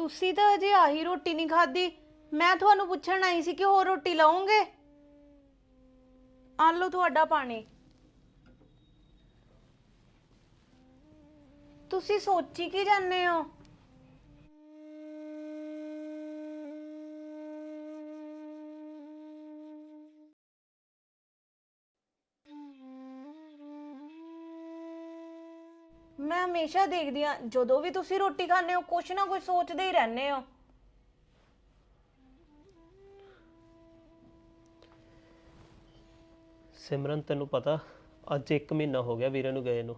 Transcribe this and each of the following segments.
ਤੁਸੀਂ ਤਾਂ ਅਜੇ ਆਹੀ ਰੋਟੀ ਨਹੀਂ ਖਾਧੀ। ਮੈਂ ਤੁਹਾਨੂੰ ਪੁੱਛਣ ਆਈ ਸੀ ਕਿ ਹੋਰ ਰੋਟੀ ਲਓਗੇ ਆ ਤੁਹਾਡਾ ਪਾਣੀ। ਤੁਸੀਂ ਸੋਚੀ ਕੀ ਜਾਂਦੇ ਹੋ? ਮੈਂ ਹਮੇਸ਼ਾ ਦੇਖਦੀ ਆ ਜਦੋਂ ਵੀ ਤੁਸੀਂ ਰੋਟੀ ਖਾਂਦੇ ਹੋ, ਕੁਛ ਨਾ ਕੁਛ ਸੋਚਦੇ ਹੀ ਰਹਿੰਦੇ ਹੋ। ਸਿਮਰਨ, ਤੈਨੂੰ ਪਤਾ, ਅੱਜ 1 ਮਹੀਨਾ ਹੋ ਗਿਆ ਵੀਰੇ ਨੂੰ ਗਏ ਨੂੰ।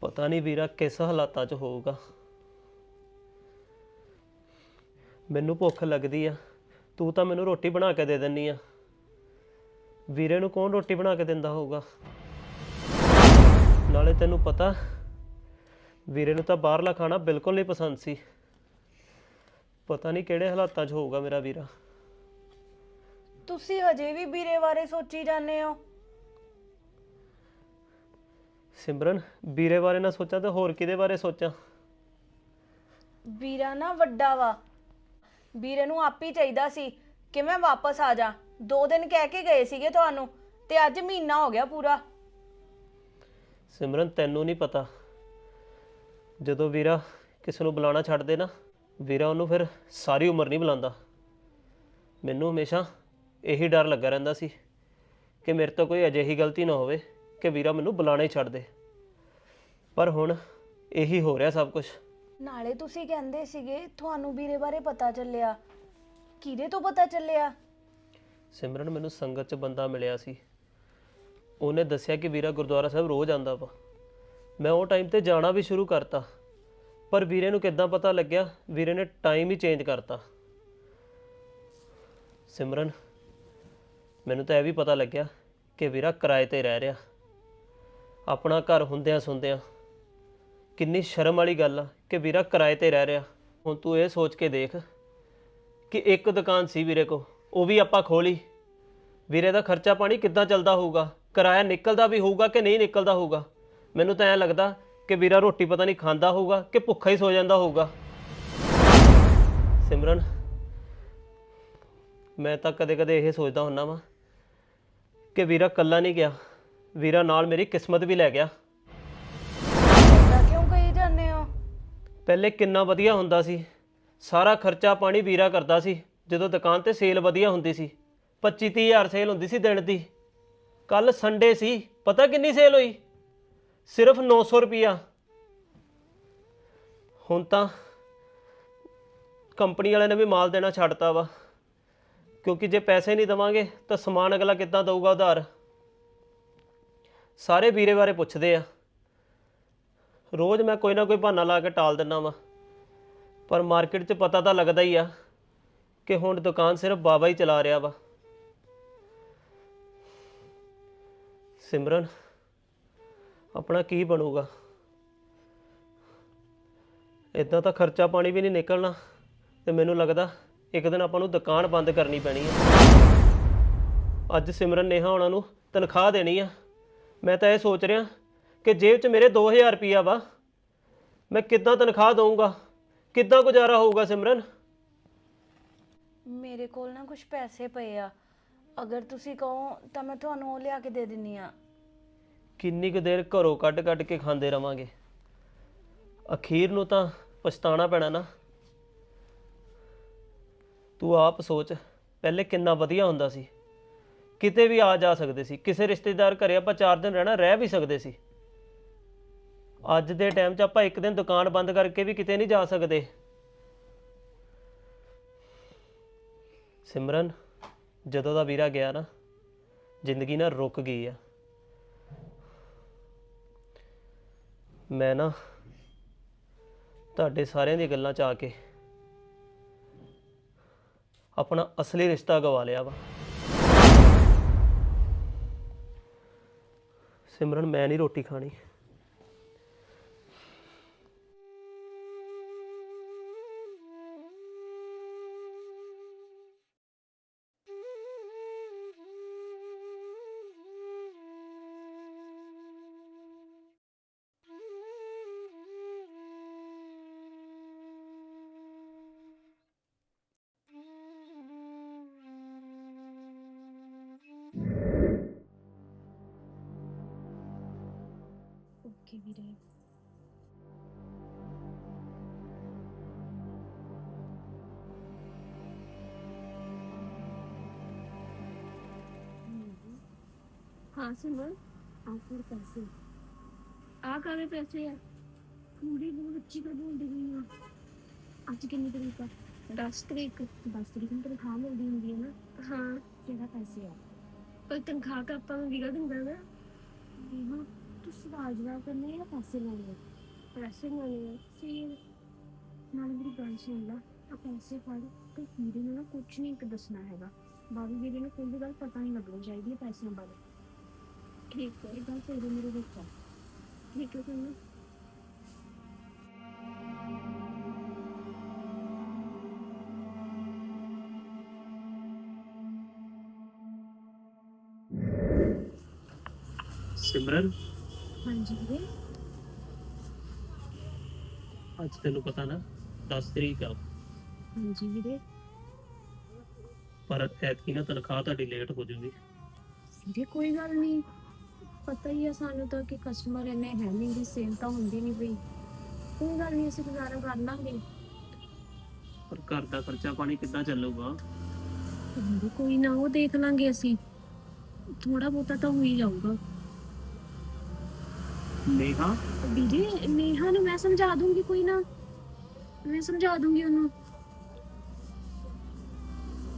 ਪਤਾ ਨਹੀਂ ਵੀਰਾ ਕਿਸ ਹਾਲਾਤਾਂ 'ਚ ਹੋਊਗਾ। ਮੈਨੂੰ ਭੁੱਖ ਲੱਗਦੀ ਆ। ਤੂੰ ਤਾਂ ਮੈਨੂੰ ਰੋਟੀ ਬਣਾ ਕੇ ਦੇ ਦਿੰਨੀ ਆ। ਵੀਰੇ ਨੂੰ ਕੌਣ ਰੋਟੀ ਬਣਾ ਕੇ ਦਿੰਦਾ ਹੋਊਗਾ? ਨਾਲੇ ਤੈਨੂੰ ਪਤਾ ਵੀਰੇ ਨੂੰ ਤਾਂ ਬਾਹਰਲਾ ਖਾਣਾ ਬਿਲਕੁਲ ਨਹੀਂ ਪਸੰਦ ਸੀ। ਪਤਾ ਨਹੀਂ ਕਿਹੜੇ ਹਾਲਾਤਾਂ 'ਚ ਹੋਊਗਾ ਮੇਰਾ ਵੀਰਾ। ਤੁਸੀਂ ਹਜੇ ਵੀ ਵੀਰੇ ਬਾਰੇ ਸੋਚੀ ਜਾਂਦੇ ਹੋ? ਸਿਮਰਨ ਵੀਰੇ ਬਾਰੇ ਨਾ ਸੋਚਾਂ ਤੇ ਹੋਰ ਕਿਹਦੇ ਬਾਰੇ ਸੋਚਾਂ? ਵੀਰਾ ਨਾ ਵੱਡਾ ਵਾ। ਵੀਰੇ ਨੂੰ ਆਪ ਹੀ ਚਾਹੀਦਾ ਸੀ ਕਿ ਮੈਂ ਵਾਪਸ ਆ ਜਾ। ਦੋ ਦਿਨ ਕਹਿ ਕੇ ਗਏ ਸੀਗੇ ਤੁਹਾਨੂੰ ਤੇ ਅੱਜ ਮਹੀਨਾ ਹੋ ਗਿਆ ਪੂਰਾ। ਸਿਮਰਨ ਤੈਨੂੰ ਨਹੀਂ ਪਤਾ। ਜਦੋਂ ਵੀਰਾ ਕਿਸੇ ਨੂੰ ਬੁਲਾਉਣਾ ਛੱਡ ਦੇ ਨਾ ਵੀਰਾ ਉਹਨੂੰ ਫਿਰ ਸਾਰੀ ਉਮਰ ਨਹੀਂ ਬੁਲਾਉਂਦਾ। ਮੈਨੂੰ ਹਮੇਸ਼ਾ ਇਹੀ ਡਰ ਲੱਗਾ ਰਹਿੰਦਾ ਸੀ ਕਿ ਮੇਰੇ ਤੋਂ ਕੋਈ ਅਜਿਹੀ ਗਲਤੀ ਨਾ ਹੋਵੇ ਕਿ ਵੀਰਾ ਮੈਨੂੰ ਬੁਲਾਣਾ ਹੀ ਛੱਡ ਦੇ। ਪਰ ਹੁਣ ਇਹੀ ਹੋ ਰਿਹਾ ਸਭ ਕੁਝ ਨਾਲੇ ਤੁਸੀਂ ਕਹਿੰਦੇ ਸੀਗੇ ਤੁਹਾਨੂੰ ਵੀਰੇ ਬਾਰੇ ਪਤਾ ਚੱਲਿਆ। ਕਿਹਦੇ ਤੋਂ ਪਤਾ ਚੱਲਿਆ? ਸਿਮਰਨ ਮੈਨੂੰ ਸੰਗਤ 'ਚ ਬੰਦਾ ਮਿਲਿਆ ਸੀ। ਉਹਨੇ ਦੱਸਿਆ ਕਿ ਵੀਰਾ ਗੁਰਦੁਆਰਾ ਸਾਹਿਬ ਰੋਜ਼ ਆਂਦਾ ਵਾ। ਮੈਂ ਉਹ ਟਾਈਮ ਤੇ ਜਾਣਾ ਵੀ ਸ਼ੁਰੂ ਕਰਤਾ। ਪਰ ਵੀਰੇ ਨੂੰ ਕਿੱਦਾਂ ਪਤਾ ਲੱਗਿਆ? ਵੀਰੇ ਨੇ ਟਾਈਮ ਹੀ ਚੇਂਜ ਕਰਤਾ। ਸਿਮਰਨ, ਮੈਨੂੰ ਤਾਂ ਇਹ ਵੀ ਪਤਾ ਲੱਗਿਆ ਕਿ ਵੀਰਾ ਕਿਰਾਏ ਤੇ ਰਹਿ ਰਿਹਾ। ਆਪਣਾ ਘਰ ਹੁੰਦਿਆਂ ਸੁੰਦਿਆਂ ਕਿੰਨੀ ਸ਼ਰਮ ਵਾਲੀ ਗੱਲ ਆ ਕਿ ਵੀਰਾ ਕਿਰਾਏ ਤੇ ਰਹਿ ਰਿਹਾ। ਹੁਣ ਤੂੰ ਇਹ ਸੋਚ ਕੇ ਦੇਖ ਕਿ ਇੱਕ ਦੁਕਾਨ ਸੀ ਵੀਰੇ ਕੋ ਉਹ ਵੀ ਆਪਾਂ ਖੋਲੀ ਵੀਰੇ ਦਾ ਖਰਚਾ ਪਾਣੀ ਕਿੱਦਾਂ ਚੱਲਦਾ ਹੋਊਗਾ? ਕਿਰਾਇਆ ਨਿਕਲਦਾ ਵੀ ਹੋਊਗਾ ਕਿ ਨਹੀਂ ਨਿਕਲਦਾ ਹੋਊਗਾ? ਮੈਨੂੰ ਤਾਂ ਐ ਲੱਗਦਾ ਕਿ ਵੀਰਾ ਰੋਟੀ ਪਤਾ ਨਹੀਂ ਖਾਂਦਾ ਹੋਊਗਾ ਕਿ ਭੁੱਖਾ ਹੀ ਸੋ ਜਾਂਦਾ ਹੋਊਗਾ। ਸਿਮਰਨ ਮੈਂ ਤਾਂ ਕਦੇ-ਕਦੇ ਇਹ ਸੋਚਦਾ ਹੁੰਨਾ ਵਾਂ ਕਿ ਵੀਰਾ ਕੱਲਾ ਨਹੀਂ ਗਿਆ। ਵੀਰਾ ਨਾਲ ਮੇਰੀ ਕਿਸਮਤ ਵੀ ਲੈ ਗਿਆ। ਕਿਉਂ ਕਹੀ ਜਾਂਦੇ ਹੋ? ਪਹਿਲੇ ਕਿੰਨਾ ਵਧੀਆ ਹੁੰਦਾ ਸੀ। ਸਾਰਾ ਖਰਚਾ ਪਾਣੀ ਵੀਰਾ ਕਰਦਾ ਸੀ। ਜਦੋਂ ਦੁਕਾਨ ਤੇ ਸੇਲ ਵਧੀਆ ਹੁੰਦੀ ਸੀ। 25 ਤੀਹ ਹਜ਼ਾਰ ਸੇਲ ਹੁੰਦੀ ਸੀ ਦਿਨ ਦੀ। ਕੱਲ ਸੰਡੇ ਸੀ। ਪਤਾ ਕਿੰਨੀ ਸੇਲ ਹੋਈ? ਸਿਰਫ 900 ਰੁਪਿਆ ਹੁਣ ਤਾਂ ਕੰਪਨੀ ਵਾਲਿਆਂ ਨੇ ਵੀ ਮਾਲ ਦੇਣਾ ਛੱਡਤਾ ਵਾ। ਕਿਉਂਕਿ ਜੇ ਪੈਸੇ ਨਹੀਂ ਦਵਾਂਗੇ, ਤਾਂ ਸਮਾਨ ਅਗਲਾ ਕਿੱਦਾਂ ਦਊਗਾ ਉਧਾਰ? ਸਾਰੇ ਵੀਰੇ ਬਾਰੇ ਪੁੱਛਦੇ ਆ। ਰੋਜ਼ ਮੈਂ ਕੋਈ ਨਾ ਕੋਈ ਬਹਾਨਾ ਲਾ ਕੇ ਟਾਲ ਦਿੰਦਾ ਵਾਂ। ਪਰ ਮਾਰਕੀਟ 'ਚ ਪਤਾ ਤਾਂ ਲੱਗਦਾ ਹੀ ਆ ਕਿ ਹੁਣ ਦੁਕਾਨ ਸਿਰਫ ਬਾਬਾ ਹੀ ਚਲਾ ਰਿਹਾ ਵਾ। ਸਿਮਰਨ, ਆਪਣਾ ਕੀ ਬਣੂਗਾ? ਇਦਾਂ ਤਾਂ ਖਰਚਾ ਪਾਣੀ ਵੀ ਨਹੀਂ ਨਿਕਲਣਾ ਤੇ ਮੈਨੂੰ ਲੱਗਦਾ ਇੱਕ ਦਿਨ ਆਪਾਂ ਨੂੰ ਦੁਕਾਨ ਬੰਦ ਕਰਨੀ ਪੈਣੀ ਹੈ ਅੱਜ ਸਿਮਰਨ ਨੇਹਾ ਉਹਨਾਂ ਨੂੰ ਤਨਖਾਹ ਦੇਣੀ ਆ। ਮੈਂ ਤਾਂ ਇਹ ਸੋਚ ਰਿਹਾ ਕਿ ਜੇਬ 'ਚ ਮੇਰੇ 2000 ਰੁਪਈਆ ਵਾ। ਮੈਂ ਕਿੱਦਾਂ ਤਨਖਾਹ ਦਊਂਗਾ? ਕਿੱਦਾਂ ਗੁਜ਼ਾਰਾ ਹੋਊਗਾ ਸਿਮਰਨ? ਮੇਰੇ ਕੋਲ ਨਾ ਕੁਝ ਪੈਸੇ ਪਏ ਆ। ਅਗਰ ਤੁਸੀਂ ਕਹੋ ਤਾਂ ਮੈਂ ਤੁਹਾਨੂੰ ਉਹ ਲਿਆ ਕੇ ਦੇ ਦਿੰਨੀ ਆ। ਕਿੰਨੀ ਕੁ ਦੇਰ ਘਰੋਂ ਕੱਢ ਕੱਢ ਕੇ ਖਾਂਦੇ ਰਵਾਂਗੇ? ਅਖੀਰ ਨੂੰ ਤਾਂ ਪਛਤਾਣਾ ਪੈਣਾ ਨਾ। ਤੂੰ ਆਪ ਸੋਚ, ਪਹਿਲੇ ਕਿੰਨਾ ਵਧੀਆ ਹੁੰਦਾ ਸੀ। ਕਿਤੇ ਵੀ ਆ ਜਾ ਸਕਦੇ ਸੀ। ਕਿਸੇ ਰਿਸ਼ਤੇਦਾਰ ਘਰੇ ਆਪਾਂ 4 ਦਿਨ ਰਹਿਣਾ, ਰਹਿ ਵੀ ਸਕਦੇ ਸੀ। ਅੱਜ ਦੇ ਟਾਈਮ 'ਚ ਆਪਾਂ ਇੱਕ ਦਿਨ ਦੁਕਾਨ ਬੰਦ ਕਰਕੇ ਵੀ ਕਿਤੇ ਨਹੀਂ ਜਾ ਸਕਦੇ। ਸਿਮਰਨ ਜਦੋਂ ਦਾ ਵੀਰਾ ਗਿਆ ਨਾ, ਜ਼ਿੰਦਗੀ ਨਾ ਰੁਕ ਗਈ ਆ। ਮੈਂ ਨਾ ਤੁਹਾਡੇ ਸਾਰਿਆਂ ਦੀ ਗੱਲਾਂ 'ਚ ਆ ਕੇ ਆਪਣਾ ਅਸਲੀ ਰਿਸ਼ਤਾ ਗਵਾ ਲਿਆ ਵਾ। ਸਿਮਰਨ, ਮੈਂ ਨਹੀਂ ਰੋਟੀ ਖਾਣੀ। ਹਾਂ ਸੁਣ ਆ ਫਿਰ ਪੈਸੇ ਆ ਕਾਹਦੇ ਪੈਸੇ ਆ ਕੁੜੀ ਬਹੁਤ ਅੱਛੀ ਕਰ ਬੋਲਦੀ ਗਈ ਆ ਅੱਜ ਕਿੰਨੀ ਤਰੀਕ ਆ 10 ਤਰੀਕ 10 ਤਰੀਕ ਨੂੰ ਤਨਖਾਹ ਮਿਲਦੀ ਹੁੰਦੀ ਹੈ ਨਾ ਹਾਂ ਕਿਹੜਾ ਪੈਸੇ ਆ ਪਰ ਤਨਖਾਹ ਕਾ ਆਪਾਂ ਨੂੰ ਵੀਰਾ ਦਿੰਦਾ ਨਾ ਹਾਂ ਤੂੰ ਸਵਾਲ ਜਵਾਬ ਕਰਨੇ ਆ ਪੈਸੇ ਲੈਣੇ ਆ ਪੈਸੇ ਲੈਣੇ ਆ ਫਿਰ ਨਾਲ ਮੇਰੀ ਗੱਲ ਸੁਣ ਲਾ ਆ ਪੈਸੇ ਫੜ ਤੇ ਵੀਰੇ ਨੂੰ ਨਾ ਕੁਝ ਨਹੀਂ ਦੱਸਣਾ ਹੈਗਾ ਬਾਬੂ ਵੀਰੇ ਨੂੰ ਕੋਈ ਵੀ ਗੱਲ ਪਤਾ ਨਹੀਂ ਲੱਗਣੀ ਚਾਹੀਦੀ ਹੈ ਪੈਸਿਆਂ ਬਾਰੇ ਠੀਕ ਹੈ ਗੱਲ ਤੇਰੇ ਮੇਰੇ ਆ। ਠੀਕ ਹੈ ਤੁਹਾਨੂੰ ਸਿਮਰਨ? ਹਾਂਜੀ ਵੀਰੇ। ਅੱਜ ਤੈਨੂੰ ਪਤਾ ਨਾ 10 ਤਰੀਕ ਆ। ਹਾਂਜੀ ਵੀਰੇ। ਪਰ ਐਤਕੀ ਨਾ ਤਨਖਾਹ ਤੁਹਾਡੀ ਲੇਟ ਹੋ ਜੂਗੀ। ਵੀਰੇ ਕੋਈ ਗੱਲ ਨਹੀਂ। ਪਤਾ ਹੀ ਆ ਸਾਨੂੰ ਤਾਂ ਕਿ ਕਸਟਮਰ ਇੰਨੇ ਹੈ ਨਹੀਂ ਗੇ ਸੇਲ ਤਾਂ ਹੁੰਦੀ ਨਹੀਂ ਪਈ। ਕੋਈ ਗੱਲ ਨਹੀਂ ਅਸੀਂ ਗੁਜ਼ਾਰਾ ਕਰ ਲਾਂਗੇ। ਪਰ ਘਰ ਦਾ ਖਰਚਾ ਪਾਣੀ ਕਿੱਦਾਂ ਚੱਲੂਗਾ? ਕੋਈ ਨਾ ਉਹ ਦੇਖ ਲਾਂਗੇ ਅਸੀਂ। ਥੋੜਾ ਬਹੁਤਾ ਤਾਂ ਹੋ ਹੀ ਜਾਊਗਾ। ਨੇਹਾ? ਵੀਰੇ ਨੇਹਾ ਨੂੰ ਮੈਂ ਸਮਝਾ ਦੂੰਗੀ ਕੋਈ ਨਾ। ਮੈਂ ਸਮਝਾ ਦੂੰਗੀ ਉਹਨੂੰ।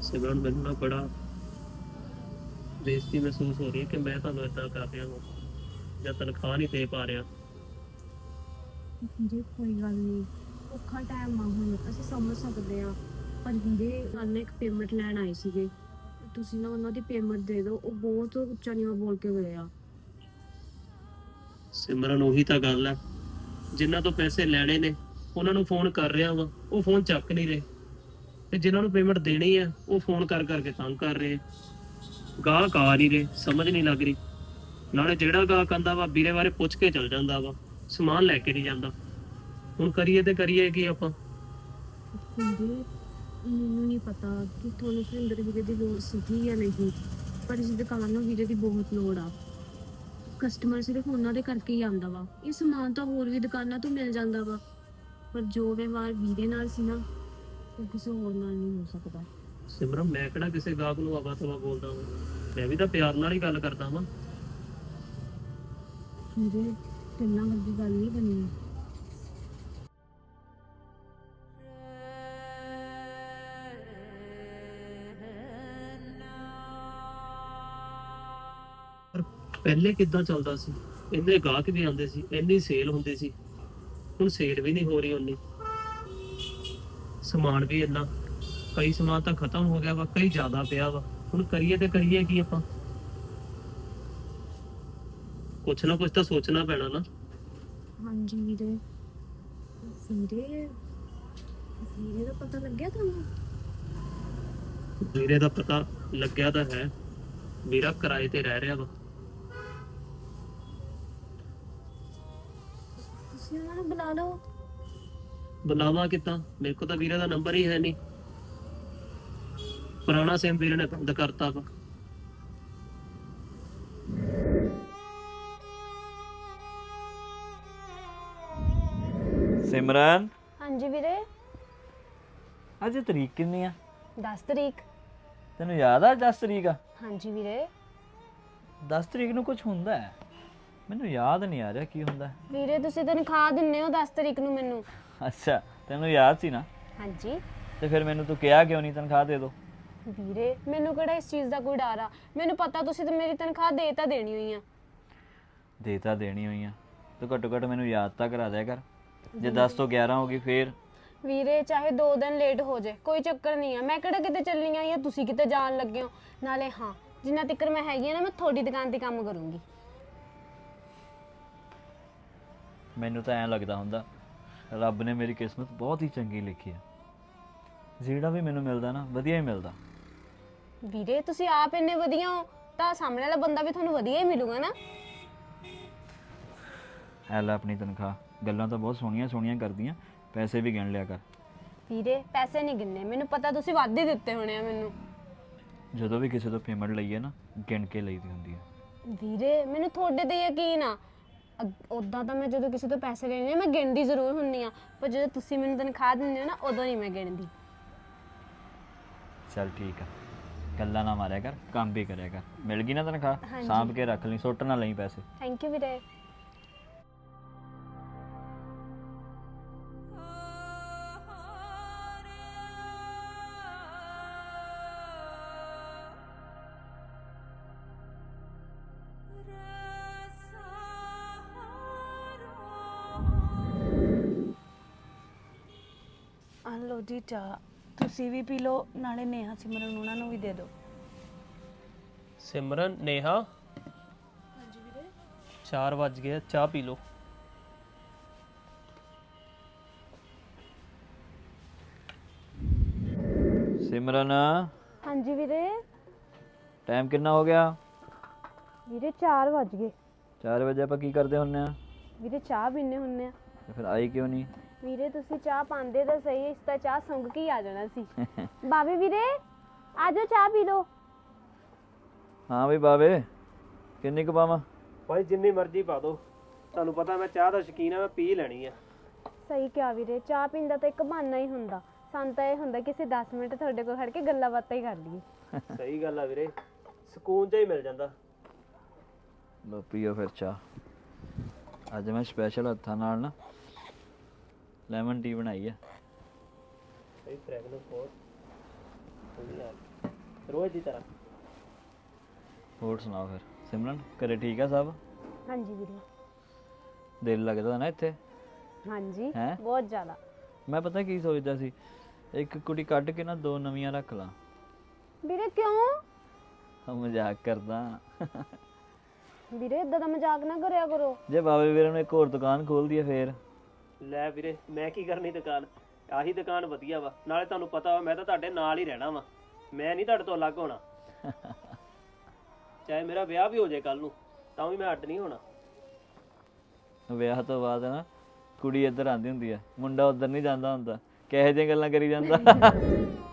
ਸਿਮਰਨ ਮੈਨੂੰ ਨਾ ਬੜਾ ਬੇਇੱਜ਼ਤੀ ਮਹਿਸੂਸ ਹੋ ਰਹੀ ਹੈ ਕਿ ਮੈਂ ਤੁਹਾਨੂੰ ਇਦਾਂ ਕਰ ਰਿਹਾ ਹਾਂ ਜਾਂ ਤਨਖਾਹ ਨਹੀਂ ਦੇ ਪਾ ਰਿਹਾ। ਵੀਰੇ ਕੋਈ ਗੱਲ ਨਹੀਂ। ਔਖਾ ਟਾਈਮ ਆ ਹੁਣ ਅਸੀਂ ਸਮਝ ਸਕਦੇ ਆ ਪਰ ਵੀਰੇ ਕੱਲ ਇੱਕ ਪੇਮੈਂਟ ਲੈਣ ਆਏ ਸੀਗੇ। ਤੁਸੀਂ ਨਾ ਉਹਨਾਂ ਦੀ ਪੇਮੈਂਟ ਦੇ ਦਿਓ ਉਹ ਬਹੁਤ ਉੱਚਾ ਨੀਵਾਂ ਬੋਲ ਕੇ ਗਏ ਆ। ਸਿਮਰਨ ਉਹੀ ਤਾਂ ਗੱਲ ਹੈ ਜਿਨ੍ਹਾਂ ਤੋਂ ਪੈਸੇ ਲੈਣੇ ਨੇ ਉਹਨਾਂ ਨੂੰ ਫੋਨ ਕਰ ਰਿਹਾ ਵਾ। ਉਹ ਫੋਨ ਚੱਕ ਨਹੀਂ ਰਹੇ। ਤੇ ਜਿਨ੍ਹਾਂ ਨੂੰ ਪੇਮੈਂਟ ਦੇਣੀ ਹੈ ਉਹ ਫੋਨ ਕਰ ਕਰਕੇ ਤੰਗ ਕਰ ਰਹੇ ਗਾਹਕ ਆ ਨਹੀਂ ਰਹੇ, ਸਮਝ ਨਹੀਂ ਲੱਗ ਰਹੀ। ਨਾਲੇ ਜਿਹੜਾ ਗਾਹਕ ਆਂਦਾ ਵਾ, ਵੀਰੇ ਬਾਰੇ ਪੁੱਛ ਕੇ ਚਲ ਜਾਂਦਾ ਵਾ, ਸਮਾਨ ਲੈ ਕੇ ਨਹੀਂ ਜਾਂਦਾ। ਹੁਣ ਕਰੀਏ ਤੇ ਕਰੀਏ ਕੀ ਆਪਾਂ? ਵੀਰੇ ਮੈਨੂੰ ਨਹੀਂ ਪਤਾ ਕਿ ਤੁਹਾਨੂੰ ਸੁਰਿੰਦਰ ਵੀਰੇ ਦੀ ਲੋੜ ਸੀਗੀ ਜਾਂ ਨਹੀਂ, ਪਰ ਇਸ ਦੁਕਾਨ ਨੂੰ ਵੀਰੇ ਦੀ ਬਹੁਤ ਲੋੜ ਆ। ਕਸਟਮਰ ਸਿਰਫ ਉਹਨਾਂ ਦੇ ਕਰਕੇ ਹੀ ਆਉਂਦਾ ਵਾ। ਇਹ ਸਮਾਨ ਤਾਂ ਹੋਰ ਵੀ ਦੁਕਾਨਾਂ ਤੋਂ ਮਿਲ ਜਾਂਦਾ ਵਾ। ਪਰ ਜੋ ਵਿਵਹਾਰ ਵੀਰੇ ਨਾਲ ਸੀ ਨਾ, ਉਹ ਕਿਸੇ ਹੋਰ ਨਾਲ ਨਹੀਂ ਹੋ ਸਕਦਾ। ਸਿਮਰਨ ਮੈਂ ਕਿਹੜਾ ਕਿਸੇ ਗਾਹਕ ਨੂੰ ਆਵਾ ਤਵਾ ਬੋਲਦਾ ਵਾਂ? ਮੈਂ ਵੀ ਤਾਂ ਪਿਆਰ ਨਾਲ ਹੀ ਗੱਲ ਕਰਦਾ ਵਾਂ। ਵੀਰੇ ਕਿੰਨਾ ਵੱਡੀ ਗੱਲ ਨਹੀਂ ਬਣੀ। ਪਰ ਪਹਿਲੇ ਕਿੱਦਾਂ ਚੱਲਦਾ ਸੀ? ਇੰਨੇ ਗਾਹਕ ਵੀ ਆਉਂਦੇ ਸੀ ਇੰਨੀ ਸੇਲ ਹੁੰਦੀ ਸੀ। ਹੁਣ ਸੇਲ ਵੀ ਨਹੀਂ ਹੋ ਰਹੀ ਉਨੀ। ਸਮਾਨ ਵੀ ਇੰਨਾ ਕਈ ਸਮਾਨ ਤਾਂ ਖਤਮ ਹੋ ਗਿਆ ਵਾ ਕਈ ਜ਼ਿਆਦਾ ਪਿਆ ਵਾ। ਹੁਣ ਕਰੀਏ ਤੇ ਕਰੀਏ ਕੀ ਆਪਾਂ? ਕੁਛ ਨਾ ਕੁਛ ਤਾਂ ਸੋਚਣਾ ਪੈਣਾ ਨਾ। ਹਾਂਜੀ ਵੀਰੇ। ਵੀਰੇ ਵੀਰੇ ਦਾ ਪਤਾ ਲੱਗਿਆ ਤੁਹਾਨੂੰ? ਵੀਰੇ ਦਾ ਪਤਾ ਲੱਗਿਆ ਤਾਂ ਹੈ। ਵੀਰਾ ਕਿਰਾਏ ਤੇ ਰਹਿ ਰਿਹਾ ਵਾ। ਤੁਸੀਂ ਉਹਨਾਂ ਨੂੰ ਬੁਲਾ ਲਓ। ਬੁਲਾਵਾ ਕਿੱਦਾਂ? ਮੇਰੇ ਕੋਲ ਤਾਂ ਵੀਰੇ ਦਾ ਨੰਬਰ ਹੀ ਹੈ ਨਹੀਂ। ਪੁਰਾਣਾ ਸਿਮ ਵੀਰੇ ਨੇ ਬੰਦ ਕਰਤਾ ਵਾ। ਸਿਮਰਨ? ਹਾਂਜੀ ਵੀਰੇ। ਅੱਜ ਤਰੀਕ ਕਿੰਨੀ ਆ? 10 ਤਰੀਕ। ਤੈਨੂੰ ਯਾਦ ਆ 10 ਤਰੀਕ? ਆ ਹਾਂਜੀ ਵੀਰੇ। 10 ਤਰੀਕ ਨੂੰ ਕੁਝ ਹੁੰਦਾ ਹੈ? ਮੈਨੂੰ ਯਾਦ ਨਹੀਂ ਆ ਰਿਹਾ ਕੀ ਹੁੰਦਾ ਹੈ। ਵੀਰੇ ਤੁਸੀਂ ਤਨਖਾਹ ਦਿੰਨੇ ਹੋ 10 ਤਰੀਕ ਨੂੰ ਮੈਨੂੰ। ਅੱਛਾ ਤੈਨੂੰ ਯਾਦ ਸੀ ਨਾ? ਹਾਂਜੀ। ਤੇ ਫਿਰ ਮੈਨੂੰ ਤੂੰ ਕਿਹਾ ਕਿਉਂ ਨਹੀਂ ਤਨਖਾਹ ਦੇ ਦੋ? ਵੀਰੇ ਮੈਨੂੰ ਕਿਹੜਾ ਇਸ ਚੀਜ਼ ਦਾ ਕੋਈ ਡਰ ਆ? ਮੈਨੂੰ ਪਤਾ ਤੁਸੀਂ ਤਾਂ ਮੇਰੀ ਤਨਖਾਹ ਦੇ ਤਾਂ ਦੇਣੀ ਹੋਈ ਆ। ਦੇ ਤਾਂ ਦੇਣੀ ਹੋਈ ਆ। ਤੂੰ ਘੱਟੋ ਘੱਟ ਮੈਨੂੰ ਯਾਦ ਤਾਂ ਕਰਾ ਦਿਆ ਕਰ। ਜੇ 10 ਤੋਂ 11 ਹੋ ਗਈ ਫੇਰ। ਵੀਰੇ ਚਾਹੇ 2 ਦਿਨ ਲੇਟ ਹੋ ਜਾਏ ਕੋਈ ਚੱਕਰ ਨਹੀਂ ਆ। ਮੈਂ ਕਿਹੜਾ ਕਿਤੇ ਚੱਲਣੀ ਆ? ਜਾਂ ਤੁਸੀਂ ਕਿਤੇ ਜਾਣ ਲੱਗੇ ਹੋ? ਨਾਲੇ ਹਾਂ ਜਿੰਨਾ ਤੱਕਰ ਮੈਂ ਹੈਗੀ ਆ ਨਾ ਮੈਂ ਤੁਹਾਡੀ ਦੁਕਾਨ ਤੇ ਕੰਮ ਕਰੂੰਗੀ। ਮੈਨੂੰ ਤਾਂ ਐਂ ਲੱਗਦਾ ਹੁੰਦਾ ਰੱਬ ਨੇ ਮੇਰੀ ਕਿਸਮਤ ਬਹੁਤ ਹੀ ਚੰਗੀ ਲਿਖੀ ਆ। ਜਿਹੜਾ ਵੀ ਮੈਨੂੰ ਮਿਲਦਾ ਨਾ ਵਧੀਆ ਹੀ ਮਿਲਦਾ। ਵੀਰੇ ਤੁਸੀਂ ਆਪ ਇੰਨੇ ਵਧੀਆ ਹੋ ਤਾਂ ਸਾਹਮਣੇ ਵਾਲਾ ਬੰਦਾ ਵੀ ਤੁਹਾਨੂੰ ਵਧੀਆ ਹੀ ਮਿਲੂਗਾ ਨਾ। ਐ ਲੈ ਆਪਣੀ ਤਨਖਾਹ ਗੱਲਾਂ ਤਾਂ ਬਹੁਤ ਸੋਹਣੀਆਂ ਸੋਹਣੀਆਂ ਕਰਦੀਆਂ ਪੈਸੇ ਵੀ ਗਿਣ ਲਿਆ ਕਰ। ਵੀਰੇ ਪੈਸੇ ਨਹੀਂ ਗਿਣਨੇ ਮੈਨੂੰ ਪਤਾ ਤੁਸੀਂ ਹੀ ਦਿੱਤੇ ਹੋਣੇ ਆ ਮੈਨੂੰ। ਜਦੋਂ ਵੀ ਕਿਸੇ ਤੋਂ ਪੇਮੈਂਟ ਲਈਏ ਨਾ ਗਿਣ ਕੇ ਲਈਦੀ ਹੁੰਦੀ ਹੈ ਵੀਰੇ ਮੈਨੂੰ ਤੁਹਾਡੇ ਤੇ ਯਕੀਨ ਆ। ਉਦਾਂ ਤਾਂ ਮੈਂ ਜਦੋਂ ਕਿਸੇ ਤੋਂ ਪੈਸੇ ਲੈਣੇ ਆ ਮੈਂ ਗਿਣਦੀ ਜ਼ਰੂਰ ਹੁੰਨੀ ਆ ਪਰ ਜਦੋਂ ਤੁਸੀਂ ਮੈਨੂੰ ਤਨਖਾਹ ਦਿੰਦੇ ਹੋ ਨਾ ਉਦੋਂ ਨਹੀਂ ਮੈਂ ਗਿਣਦੀ। ਚੱਲ ਠੀਕ ਆ। ਗੱਲਾਂ ਨਾ ਮਾਰਿਆ ਕਰ ਕੰਮ ਵੀ ਕਰਿਆ ਕਰ। ਮਿਲ ਗਈ ਨਾ ਤਨਖਾਹ? ਸਾਂਭ ਕੇ ਰੱਖ ਲਈ ਸੁੱਟ ਨਾ ਲਈ ਪੈਸੇ। ਥੈਂਕ ਯੂ ਵੀਰੇ। ਆ ਲਓ ਜੀ ਚਾਹ ਤੁਸੀਂ ਵੀ ਪੀ ਲਓ ਨਾਲੇ ਨੇਹਾ ਸਿਮਰਨ ਉਹਨਾਂ ਨੂੰ ਵੀ ਦੇ ਦਿਓ। ਸਿਮਰਨ ਨੇਹਾ? ਹਾਂਜੀ ਵੀਰੇ। 4 ਵੱਜ ਗਏ ਆ, ਚਾਹ ਪੀ ਲਓ। ਸਿਮਰਨ? ਹਾਂਜੀ ਵੀਰੇ। ਟਾਈਮ ਕਿੰਨਾ ਹੋ ਗਿਆ? ਵੀਰੇ 4 ਵੱਜ ਗਏ। 4 ਵਜੇ ਆਪਾਂ ਕੀ ਕਰਦੇ ਹੁੰਨੇ ਆ? ਵੀਰੇ ਚਾਹ ਪੀਣੇ ਹੁੰਨੇ ਆ। ਤੇ ਫਿਰ ਆਈ ਕਿਉਂ ਨਹੀਂ? ਵੀਰੇ ਤੁਸੀਂ ਚਾਹ ਪਾਉਂਦੇ ਤਾਂ ਸਹੀ ਇਸ ਤਾਂ ਚਾਹ ਸੁੰਘ ਕੇ ਹੀ ਆ ਜਾਣਾ ਸੀ। ਬਾਬੇ ਵੀਰੇ ਆਜੋ ਚਾਹ ਪੀ ਲਓ। ਹਾਂ ਬਈ ਬਾਵੇ ਕਿੰਨੀ ਕੁ ਪਾਵਾਂ? ਭਾਈ ਜਿੰਨੀ ਮਰਜ਼ੀ ਪਾ ਦਿਓ। ਤੁਹਾਨੂੰ ਪਤਾ ਮੈਂ ਚਾਹ ਦਾ ਸ਼ੌਕੀਨ ਆ ਮੈਂ ਪੀ ਲੈਣੀ ਆ। ਸਹੀ ਕਿਹਾ ਵੀਰੇ ਚਾਹ ਪੀਣ ਦਾ ਤਾਂ ਇੱਕ ਬਹਾਨਾ ਹੀ ਹੁੰਦਾ। ਸਾਨੂੰ ਤਾਂ ਇਹ ਹੁੰਦਾ ਕਿ ਅਸੀਂ 10 ਮਿੰਟ ਤੁਹਾਡੇ ਕੋਲ ਖੜ ਕੇ ਗੱਲਾਂ ਬਾਤਾਂ ਹੀ ਕਰ ਲਈਏ। ਸਹੀ ਗੱਲ ਆ ਵੀਰੇ ਸਕੂਨ ਜਿਹਾ ਹੀ ਮਿਲ ਜਾਂਦਾ। ਲੋ ਪੀਓ ਫਿਰ ਚਾਹ। ਅੱਜ ਮੈਂ ਸਪੈਸ਼ਲ ਹੱਥਾਂ ਨਾਲ ਨਾ ਲੈਮਨ ਟੀ ਬਣਾਈ ਆ। ਸਹੀ ਫ੍ਰੈਗਨੈਂਸ ਬਹੁਤ ਰੋਜ਼ ਦੀ ਤਰ੍ਹਾਂ। ਹੋਰ ਸੁਣਾਓ ਫਿਰ? ਸਿਮਰਨ ਘਰੇ ਠੀਕ ਆ ਸਭ? ਹਾਂਜੀ ਵੀਰੇ। ਦਿਲ ਲੱਗਦਾ ਨਾ ਇੱਥੇ? ਹਾਂਜੀ ਹੈਂ? ਬਹੁਤ ਜ਼ਿਆਦਾ। ਮੈਂ ਪਤਾ ਕੀ ਸੋਚਦਾ ਸੀ ਇੱਕ ਕੁੜੀ ਕੱਢ ਕੇ ਨਾ ਦੋ ਨਵੀਆਂ ਰੱਖ ਲਾਂ। ਵੀਰੇ ਕਿਉਂ? ਹਾਂ ਮਜ਼ਾਕ ਕਰਦਾ। ਵੀਰੇ ਇਦਾਂ ਦਾ ਮਜ਼ਾਕ ਨਾ ਕਰਿਆ ਕਰੋ। ਜੇ ਬਾਬੇ ਵੀਰੇ ਨੂੰ ਇੱਕ ਹੋਰ ਦੁਕਾਨ ਖੋਲ ਦਈਏ ਫੇਰ? ਲੈ ਵੀਰੇ ਮੈਂ ਕੀ ਕਰਨੀ ਦੁਕਾਨ? ਆਹੀ ਦੁਕਾਨ ਵਧੀਆ ਵਾ। ਨਾਲੇ ਤੁਹਾਨੂੰ ਪਤਾ ਵਾ ਮੈਂ ਤਾਂ ਤੁਹਾਡੇ ਨਾਲ ਹੀ ਰਹਿਣਾ ਵਾ। ਮੈਂ ਨਹੀਂ ਤੁਹਾਡੇ ਤੋਂ ਅਲੱਗ ਹੋਣਾ। ਚਾਹੇ ਮੇਰਾ ਵਿਆਹ ਵੀ ਹੋ ਜਾਏ ਕੱਲ ਨੂੰ ਤਾਂ ਵੀ ਮੈਂ ਅੱਡ ਨਹੀਂ ਹੋਣਾ। ਵਿਆਹ ਤੋਂ ਬਾਅਦ ਨਾ ਕੁੜੀ ਇੱਧਰ ਆਂਦੀ ਹੁੰਦੀ ਆ। ਮੁੰਡਾ ਉੱਧਰ ਨਹੀਂ ਜਾਂਦਾ ਹੁੰਦਾ। ਕਿਹੋ ਜਿਹੀਆਂ ਗੱਲਾਂ ਕਰੀ ਜਾਂਦਾ?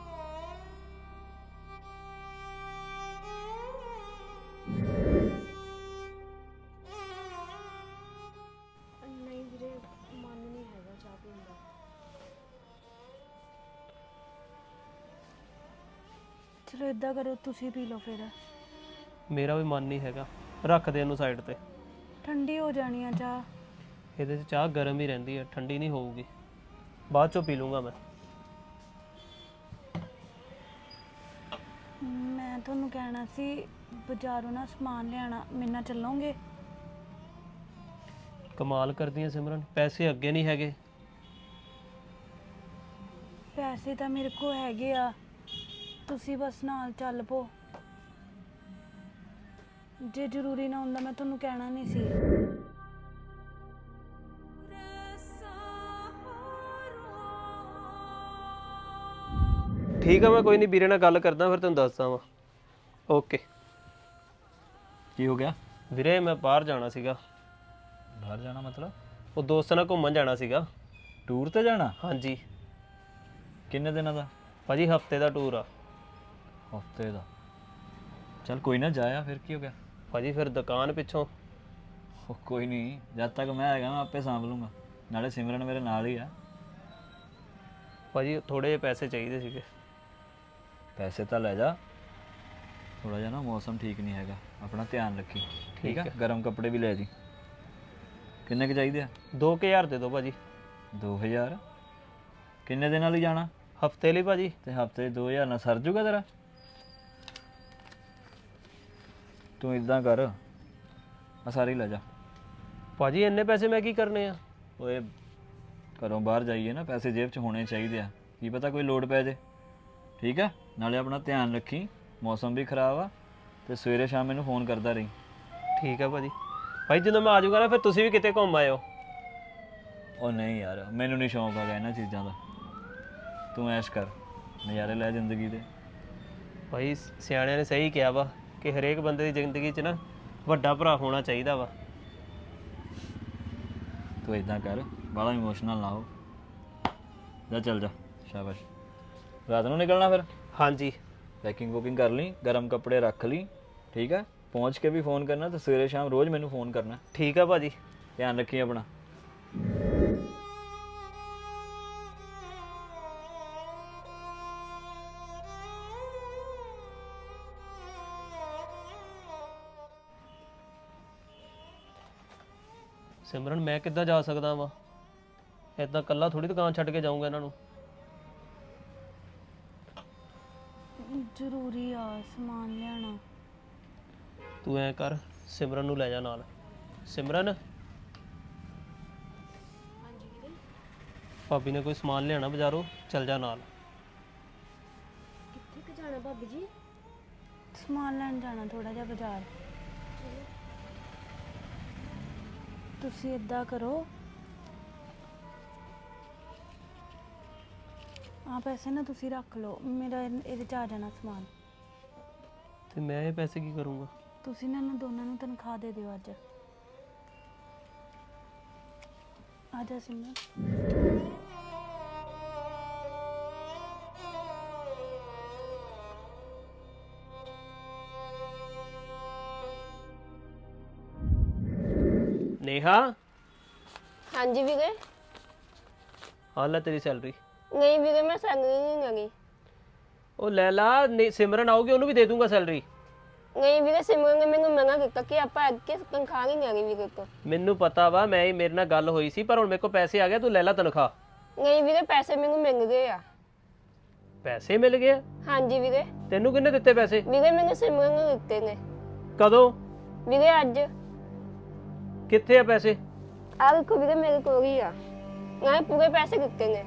ਚਲੋ ਇਦਾਂ ਕਰੋ ਤੁਸੀਂ ਪੀ ਲਓ ਫਿਰ। ਮੇਰਾ ਵੀ ਮਨ ਨਹੀਂ ਹੈਗਾ। ਰੱਖ ਦੇ ਇਹਨੂੰ ਸਾਈਡ ਤੇ। ਠੰਡੀ ਹੋ ਜਾਣੀ ਆ ਚਾਹ। ਇਹਦੇ 'ਚ ਚਾਹ ਗਰਮ ਹੀ ਰਹਿੰਦੀ ਹੈ ਠੰਡੀ ਨਹੀਂ ਹੋਊਗੀ। ਬਾਅਦ ਚੋਂ ਪੀ ਲੂੰਗਾ ਮੈਂ। ਮੈਂ ਤੁਹਾਨੂੰ ਕਹਿਣਾ ਸੀ ਬਾਜ਼ਾਰੋਂ ਨਾ ਸਮਾਨ ਲਿਆਣਾ ਮੇਰੇ ਨਾਲ ਚੱਲੋਗੇ? ਕਮਾਲ ਕਰਦੀ ਹੈ ਸਿਮਰਨ ਪੈਸੇ ਅੱਗੇ ਨਹੀਂ ਹੈਗੇ। ਪੈਸੇ ਤਾਂ ਮੇਰੇ ਕੋਲ ਹੈਗੇ ਆ। ਤੁਸੀਂ ਬਸ ਨਾਲ ਚੱਲ ਪੋ। ਜੇ ਜ਼ਰੂਰੀ ਨਾ ਹੁੰਦਾ ਮੈਂ ਤੁਹਾਨੂੰ ਕਹਿਣਾ ਨਹੀਂ ਸੀ। ਠੀਕ ਆ ਮੈਂ ਕੋਈ ਨਹੀਂ ਵੀਰੇ ਨਾਲ ਗੱਲ ਕਰਦਾ ਫਿਰ ਤੈਨੂੰ ਦੱਸਦਾ ਵਾਂ। ਓਕੇ। ਕੀ ਹੋ ਗਿਆ? ਵੀਰੇ ਮੈਂ ਬਾਹਰ ਜਾਣਾ ਸੀਗਾ। ਬਾਹਰ ਜਾਣਾ ਮਤਲਬ? ਉਹ ਦੋਸਤਾਂ ਨਾਲ ਘੁੰਮਣ ਜਾਣਾ ਸੀਗਾ। ਟੂਰ ਤੇ ਜਾਣਾ? ਹਾਂਜੀ। ਕਿੰਨੇ ਦਿਨਾਂ ਦਾ? ਭਾਜੀ ਹਫ਼ਤੇ ਦਾ ਟੂਰ ਆ। ਹਫ਼ਤੇ ਦਾ। ਚੱਲ ਕੋਈ ਨਾ ਜਾਇਆ ਫਿਰ ਕੀ ਹੋ ਗਿਆ? ਭਾਜੀ ਫਿਰ ਦੁਕਾਨ ਪਿੱਛੋਂ। ਉਹ ਕੋਈ ਨਹੀਂ ਜਦ ਤੱਕ ਮੈਂ ਹੈਗਾ ਮੈਂ ਆਪੇ ਸੰਭ ਲੂੰਗਾ। ਨਾਲੇ ਸਿਮਰਨ ਮੇਰੇ ਨਾਲ ਹੀ ਆ। ਭਾਜੀ ਥੋੜੇ ਜਿਹੇ ਪੈਸੇ ਚਾਹੀਦੇ ਸੀਗੇ। ਪੈਸੇ ਤਾਂ ਲੈ ਜਾ। ਥੋੜਾ ਜਿਹਾ ਨਾ ਮੌਸਮ ਠੀਕ ਨਹੀਂ ਹੈਗਾ। ਆਪਣਾ ਧਿਆਨ ਰੱਖੀ। ਠੀਕ ਆ? ਗਰਮ ਕੱਪੜੇ ਵੀ ਲੈ ਜੀ। ਕਿੰਨੇ ਕੁ ਚਾਹੀਦੇ ਆ? 2000 ਦੇ ਦਿਓ ਭਾਜੀ। 2000 ਕਿੰਨੇ ਦਿਨਾਂ ਲਈ ਜਾਣਾ? ਹਫ਼ਤੇ ਲਈ ਭਾਜੀ। ਤੇ ਹਫ਼ਤੇ 2000 ਨਾਲ ਸਰ ਜੂਗਾ ਤੇਰਾ? ਤੂੰ ਇਦਾਂ ਕਰ ਆ ਸਾਰੀ ਲੈ ਜਾ। ਭਾਜੀ ਇੰਨੇ ਪੈਸੇ ਮੈਂ ਕੀ ਕਰਨੇ ਆ? ਓਏ ਘਰੋਂ ਬਾਹਰ ਜਾਈਏ ਨਾ ਪੈਸੇ ਜੇਬ 'ਚ ਹੋਣੇ ਚਾਹੀਦੇ ਆ। ਕੀ ਪਤਾ ਕੋਈ ਲੋੜ ਪੈ ਜੇ। ਠੀਕ ਆ? ਨਾਲੇ ਆਪਣਾ ਧਿਆਨ ਰੱਖੀ ਮੌਸਮ ਵੀ ਖਰਾਬ ਆ ਤੇ ਸਵੇਰੇ ਸ਼ਾਮ ਮੈਨੂੰ ਫੋਨ ਕਰਦਾ ਰਹੀ। ਠੀਕ ਆ ਭਾਜੀ। ਭਾਈ ਜਦੋਂ ਮੈਂ ਆ ਜਾਊਗਾ ਨਾ ਫਿਰ ਤੁਸੀਂ ਵੀ ਕਿਤੇ ਘੁੰਮ ਆਇਓ। ਉਹ ਨਹੀਂ ਯਾਰ ਮੈਨੂੰ ਨਹੀਂ ਸ਼ੌਂਕ ਹੈਗਾ ਇਹਨਾਂ ਚੀਜ਼ਾਂ ਦਾ। ਤੂੰ ਐਸ਼ ਕਰ ਨਜ਼ਾਰੇ ਲੈ ਜ਼ਿੰਦਗੀ ਦੇ। ਭਾਈ ਸਿਆਣਿਆਂ ਨੇ ਸਹੀ ਕਿਹਾ ਵਾ। ਕਿ ਹਰੇਕ ਬੰਦੇ ਦੀ ਜ਼ਿੰਦਗੀ 'ਚ ਨਾ ਵੱਡਾ ਭਰਾ ਹੋਣਾ ਚਾਹੀਦਾ ਵਾ। ਤੂੰ ਇਦਾਂ ਕਰ ਬੜਾ ਇਮੋਸ਼ਨਲ ਨਾ ਹੋ। ਜਾ ਚੱਲ ਜਾ ਸ਼ਾਬਾਸ਼। ਰਾਤ ਨੂੰ ਨਿਕਲਣਾ ਫਿਰ? ਹਾਂਜੀ। ਪੈਕਿੰਗ ਬੁਕਿੰਗ ਕਰ ਲਈ ਗਰਮ ਕੱਪੜੇ ਰੱਖ ਲਈ ਠੀਕ ਹੈ ਪਹੁੰਚ ਕੇ ਵੀ ਫੋਨ ਕਰਨਾ ਤੇ ਸਵੇਰੇ ਸ਼ਾਮ ਰੋਜ਼ ਮੈਨੂੰ ਫੋਨ ਕਰਨਾ। ਠੀਕ ਆ ਭਾਜੀ। ਧਿਆਨ ਰੱਖੀ ਆਪਣਾ। ਸਿਮਰਨ ਮੈਂ ਕਿੱਦਾਂ ਜਾ ਸਕਦਾ ਵਾਂ? ਏਦਾਂ ਕੱਲਾ ਥੋੜੀ ਦੁਕਾਨ ਛੱਡ ਕੇ ਜਾਊਂਗਾ ਇਹਨਾਂ ਨੂੰ। ਜ਼ਰੂਰੀ ਆ ਸਮਾਨ ਲਿਆਣਾ ਤੂੰ ਐ ਕਰ ਸਿਮਰਨ ਨੂੰ ਲੈ ਜਾ ਨਾਲ। ਸਿਮਰਨ? ਭਾਬੀ ਨੇ ਕੋਈ ਸਮਾਨ ਲਿਆਣਾ ਬਾਜ਼ਾਰੋਂ? ਚੱਲ ਜਾ ਨਾਲ। ਕਿੱਥੇ ਕਿ ਜਾਣਾ ਭਾਬੀ ਜੀ? ਸਮਾਨ ਲੈਣ ਜਾਣਾ ਥੋੜਾ ਜਿਹਾ ਬਾਜ਼ਾਰ। ਤੁਸੀਂ ਇਦਾਂ ਕਰੋ। ਆ ਪੈਸੇ ਨਾ ਤੁਸੀਂ ਰੱਖ ਲਓ। ਮੇਰਾ ਇਹ- ਇਹਦੇ ਚ ਆ ਜਾਣਾ ਸਮਾਨ। ਤੇ ਮੈਂ ਇਹ ਪੈਸੇ ਕੀ ਕਰੂੰਗਾ? ਤੁਸੀਂ ਨਾ ਇਹਨਾਂ ਦੋਨਾਂ ਨੂੰ ਤਨਖਾਹ ਦੇ ਦਿਓ ਅੱਜ। ਆ ਜਾ ਸਿਮਰਨ। ਨੇਹਾ ਹਾਂਜੀ ਵੀਰੇ। ਹਾਂ ਲੈ ਤੇਰੀ ਸੈਲਰੀ। ਨਹੀਂ ਵੀਰੇ ਮੈਂ ਸੈਲਰੀ ਨਹੀਂ ਲੈਣੀ ਉਹ ਲੈ ਲਾ ਨੇ- ਸਿਮਰਨ ਆਊਗੀ ਉਹਨੂੰ ਵੀ ਦੇ ਦੂੰਗਾ ਸੈਲਰੀ। ਨਹੀਂ ਵੀਰੇ ਸਿਮਰਨ ਨੇ ਮੈਨੂੰ ਮਨਾ ਕੀਤਾ ਕਿ ਆਪਾਂ ਅੱਗੇ ਤਨਖਾਹ ਨਹੀਂ ਲੈਣੀ ਵੀਰੇ ਤੋਂ। ਮੈਨੂੰ ਪਤਾ ਵਾ ਮੈਂ ਮੇਰੇ ਨਾਲ ਗੱਲ ਹੋਈ ਸੀ ਪਰ ਹੁਣ ਮੇਰੇ ਕੋਲ ਪੈਸੇ ਆ ਗਏ ਤੂੰ ਲੈ ਲੈ ਤਨਖਾਹ। ਨਹੀਂ ਵੀਰੇ ਪੈਸੇ ਮੈਨੂੰ ਮਿਲ ਗਏ ਆ। ਪੈਸੇ ਮਿਲ ਗਏ ਆ? ਹਾਂਜੀ ਵੀਰੇ। ਤੈਨੂੰ ਕਿੰਨੇ ਦਿੱਤੇ ਪੈਸੇ? ਵੀਰੇ ਮੈਨੂੰ ਸਿਮਰਨ ਨੂੰ ਦਿੱਤੇ ਨੇ। ਕਦੋਂ? ਵੀਰੇ ਅੱਜ। ਕਿੱਥੇ ਆ ਪੈਸੇ? ਆਹ ਕੋ ਵੀਰੇ ਮੇਰੇ ਕੋਲ ਹੀ ਆ। ਮੈਂ ਪੂਰੇ ਪੈਸੇ ਦਿੱਤੇ ਨੇ।